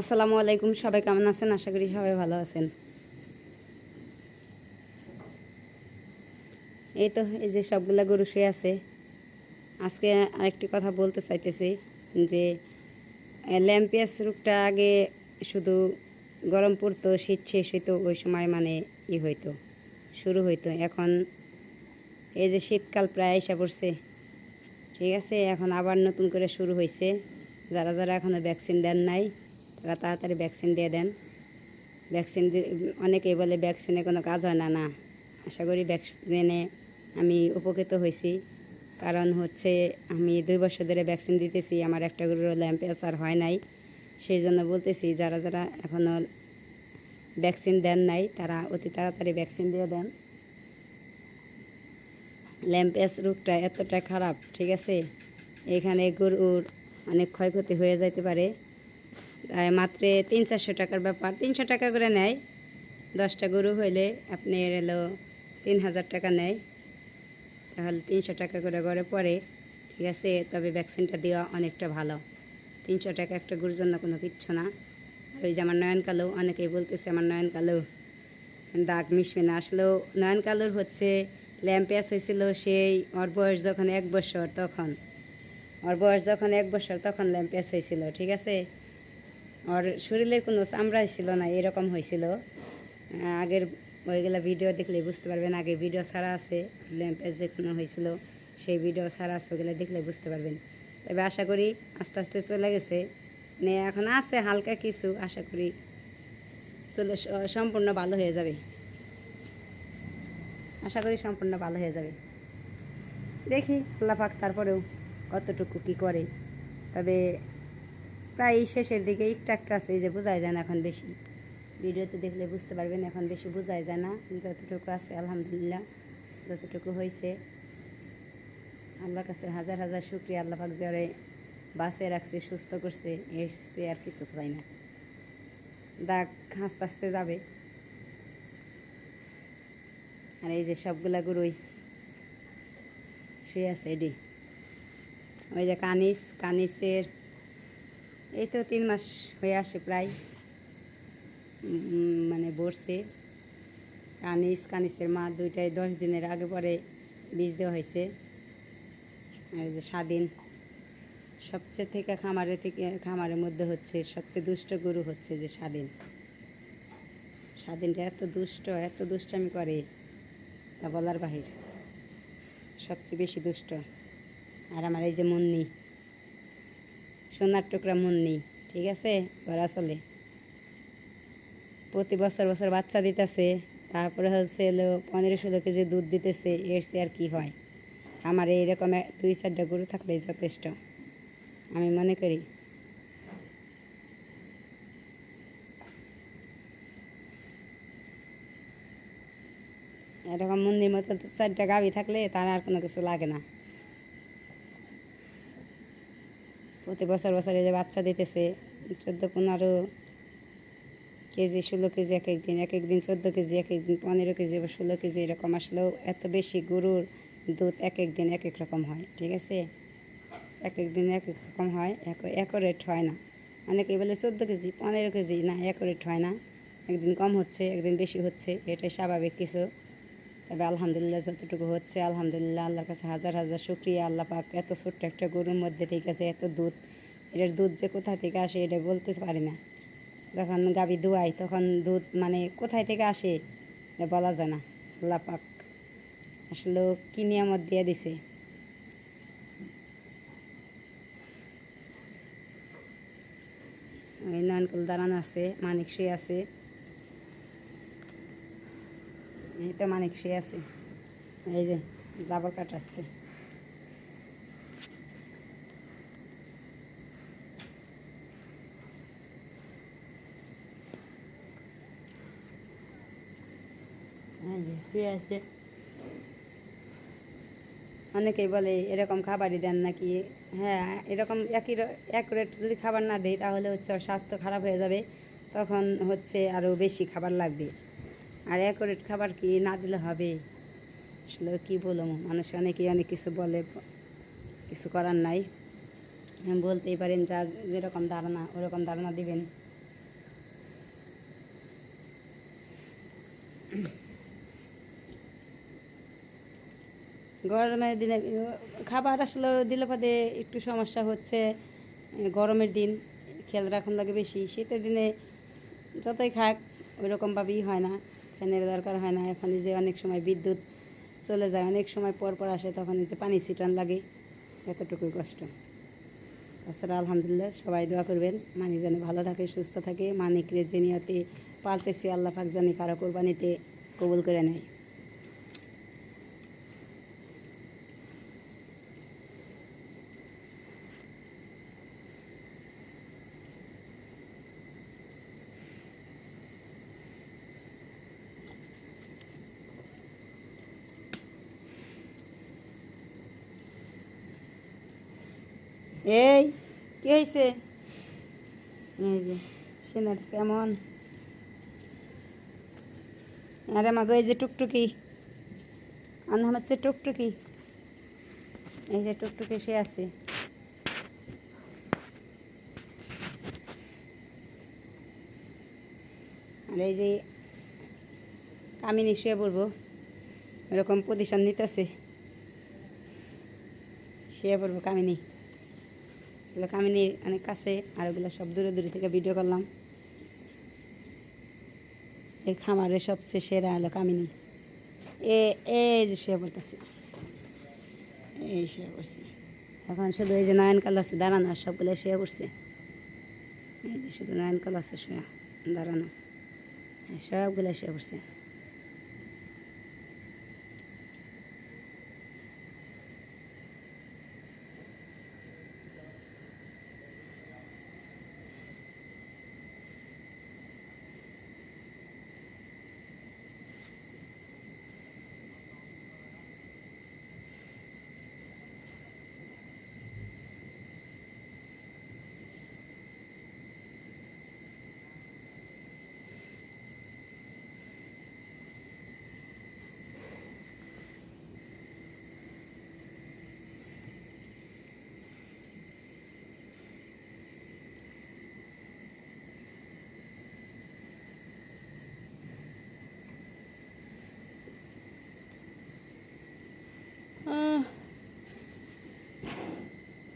আসসালামু আলাইকুম, সবাই কেমন আছেন? আশা করি সবাই ভালো আছেন। এই তো, এই যে সবগুলা গরু শুয়ে আছে। আজকে আরেকটি কথা বলতে চাইতেছি, যে ল্যাম্পিয়াস রোগটা আগে শুধু গরম পড়তো, শীত শেষ হইতো, ওই সময় মানে ই হইতো, শুরু হইতো। এখন এই যে শীতকাল প্রায় এসে পড়ছে, ঠিক আছে? এখন আবার নতুন করে শুরু হয়েছে যারা যারা এখনও ভ্যাকসিন দেন নাই তারা তাড়াতাড়ি ভ্যাকসিন দিয়ে দেন। ভ্যাকসিন অনেকেই বলে ভ্যাকসিনে কোনো কাজ হয় না না। আশা করি ভ্যাকসিনে আমি উপকৃত হয়েছি। কারণ হচ্ছে আমি দুই বছর ধরে ভ্যাকসিন দিতেছি, আমার একটা গরুর ল্যাম্পেসার হয় নাই। সেই জন্য বলতেছি, যারা যারা এখনও ভ্যাকসিন দেন নাই, তারা অতি তাড়াতাড়ি ভ্যাকসিন দিয়ে দেন। ল্যাম্পেস রোগটা এতটা খারাপ, ঠিক আছে? এখানে গরুর অনেক ক্ষয়ক্ষতি হয়ে যাইতে পারে। মাত্র তিন চারশো টাকার ব্যাপার। তিনশো টাকা করে নেয়। দশটা গরু হইলে আপনি এলো তিন হাজার টাকা নেয়। তাহলে তিনশো টাকা করে গড়ে পড়ে। ঠিক আছে, তবে ভ্যাকসিনটা দেওয়া অনেকটা ভালো। তিনশো টাকা একটা গরুর জন্য কোনো কিচ্ছু না। আর ওই যে আমার নয়ন কালো অনেকেই বলতেছে আমার নয়ন কালো দাগ মিশবে না। আসলেও নয়ন কালোর হচ্ছে ল্যাম্পিয়াস হয়েছিল সেই, ওর বয়স যখন এক বছর তখন। ওর বয়স যখন এক বছর তখন ল্যাম্পিয়াস হয়েছিল, ঠিক আছে? ওর শরীরের কোনো চামড়াই ছিল না, এরকম হয়েছিল। আগের ওইগুলো ভিডিও দেখলে বুঝতে পারবেন, আগে ভিডিও ছাড়া আছে ল্যাম্পিয়াস যে কোনো হয়েছিল, সেই ভিডিও ছাড়া আছে ওগুলো দেখলে বুঝতে পারবেন। তবে আশা করি আস্তে আস্তে চলে গেছে। মানে এখন আছে হালকা কিছু, আশা করি চলে সম্পূর্ণ ভালো হয়ে যাবে। আশা করি সম্পূর্ণ ভালো হয়ে যাবে। দেখি পাক তারপরেও কতটুকু কী করে। তবে প্রায় শেষের দিকে একটু একটু আছে, এই যে বোঝাই যায় না এখন বেশি। ভিডিওতে দেখলে বুঝতে পারবেন এখন বেশি বোঝাই যায় না। যতটুকু আছে, আলহামদুলিল্লাহ, যতটুকু হয়েছে। আল্লাহর কাছে হাজার হাজার শুক্রিয়া, আল্লাহ পাক যে বাসে রাখছে, সুস্থ করছে এসছে আর কিছু পাই না দাগ আস্তে আস্তে যাবে। আর এই যে সবগুলা গরুই শুয়ে আছে এডি। ওই যে কানিস, কানিসের এই তো তিন মাস হয়ে আসে প্রায়। মানে বসছে কানিস কানিসের মা দুইটাই দশ দিনের আগে পরে বীজ দেওয়া হয়েছে। আর যে স্বাধীন। সবচেয়ে থেকে খামারে থেকে, খামারের মধ্যে হচ্ছে সবচেয়ে দুষ্ট গরু হচ্ছে যে স্বাধীন। স্বাধীনটা এত দুষ্ট, এত দুষ্টামি করে তা বলার বাহির। সবচেয়ে বেশি দুষ্ট। আর আমার এই যে মুন্নি সোনার টুকরা মুন্নি ঠিক আছে? ওরা চলে। প্রতি বছর বছর বাচ্চা দিতেছে, তারপরে হচ্ছে হলো পনেরো ষোলো কেজি দুধ দিতেছে, এর চেয়ে আর কি হয়? আমার এইরকম দুই, চারটা গরু থাকলেই যথেষ্ট, আমি মনে করি। এরকম মন্দির মতো চারটা গাভি থাকলে তার আর কোনো কিছু লাগে না। প্রতি বছর বছর এই যে বাচ্চা দিতেছে, চোদ্দ, পনেরো কেজি, ষোলো কেজি এক এক দিন এক এক দিন চোদ্দ কেজি, এক এক দিন পনেরো কেজি বা ষোলো কেজি এরকম আসলেও এত বেশি গরুর দুধ এক এক দিন এক এক রকম হয়, ঠিক আছে? এক এক দিন এক এক রকম হয়, এক, একরেট হয় না। অনেকে বলে চোদ্দ কেজি, পনেরো কেজি, না, একরেট হয় না। একদিন কম হচ্ছে, একদিন বেশি হচ্ছে, এটাই স্বাভাবিক কিছু। তবে আলহামদুলিল্লাহ যতটুকু হচ্ছে, আলহামদুলিল্লাহ আল্লাহর কাছে হাজার হাজার শুক্রিয়া, আল্লাহ পাক এত ছোট্ট একটা গরুর মধ্যে ঠিক আছে, এত দুধ, এটার দুধ যে কোথা থেকে আসে এটা বলতে পারি না। যখন গাবি দুয়াই তখন দুধ মানে কোথায় থেকে আসে এটা বলা যায় না। আল্লাহ পাক আসলে কি নিয়ামত দিয়ে দিছে। নয়নকুল দাঁড়ানো আছে, মানিক শুয়ে আছে এই তো মানিক শুয়ে আছে। এই যে, জাবর কাটাচ্ছে। অনেকেই বলে, এরকম খাবারই দেন নাকি? হ্যাঁ এরকম একই অ্যাকুরেট যদি খাবার না দেয় তাহলে হচ্ছে ওর স্বাস্থ্য খারাপ হয়ে যাবে। তখন হচ্ছে আরও বেশি খাবার লাগবে। আর অ্যাকোরেট খাবার কি না দিলে হবে? আসলে কী বলব? মানুষ অনেকে অনেক কিছু বলে, কিছু করার নাই। বলতেই পারেন, যার যেরকম ধারণা, ওরকম ধারণা দিবেন। গরমের দিনে, খাবার আসলে দিলে পদে একটু সমস্যা হচ্ছে। গরমের দিন, খেয়াল রাখুন লাগে বেশি। শীতের দিনে যতই খাক, ওইরকমভাবেই হয় না। ফ্যানের দরকার হয় না, এখন যে অনেক সময় বিদ্যুৎ চলে যায়, অনেক সময় পর পর আসে, তখন যে পানি ছিটান লাগে। এতটুকুই কষ্ট। তাছাড়া আলহামদুলিল্লাহ সবাই দোয়া করবেন, মানিক যেন ভালো থাকে, সুস্থ থাকে। মানিক রেজে নিয়তে পালতেছি, আল্লাহ পাক জানি কারও কোরবানিতে কবুল করে নেয়। এই কি হয়েছে এই যে সিনার কেমন? আরে মাগো এই যে টুকটুকি। আর হচ্ছে টুকটুকি। এই যে টুকটুকি সে আছে। আর এই যে কামিনী শুয়ে পড়ব এরকম পজিশন নিতেছে। শুয়ে পড়ব কামিনী। এগুলো কামিনী অনেক কাছে আর ওগুলো সব দূরে দূরে থেকে ভিডিও করলাম। এই খামারের সবচেয়ে সেরা হলো কামিনী। এ এই যে শুয়ে পড়তেছে। এই শুয়ে পড়ছে। এখন শুধু এই যে নয়ন কাল আছে দাঁড়ানো আর সবগুলো শুয়ে পড়ছে। এই যে শুধু নয়ন কাল আছে শুয়ে দাঁড়ানো। হ্যাঁ, সবগুলো শুয়ে পড়ছে।